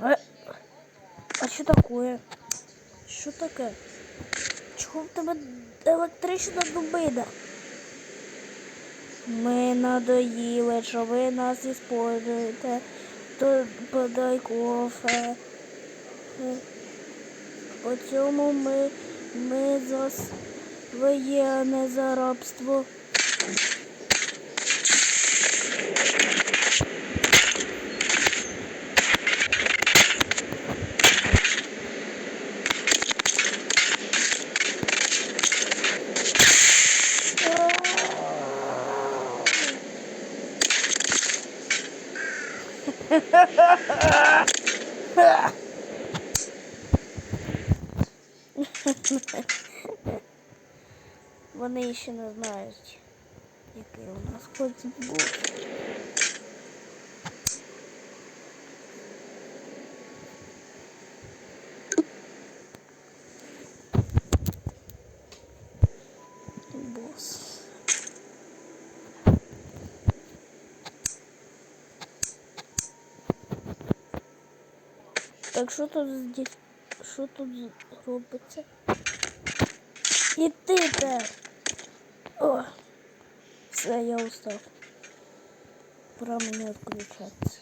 Е, А що таке? Що таке? Чого в тебе електрична дубина? Ми надоїли, що ви нас іспользуєте. То подай кофе. По цьому ми, ми за своє, не за рабство. Вони ще не знають, який у нас ход був. Так що тут здесь? Що тут робиться? І ти де? О, все, я устав. Пора мені відключатися.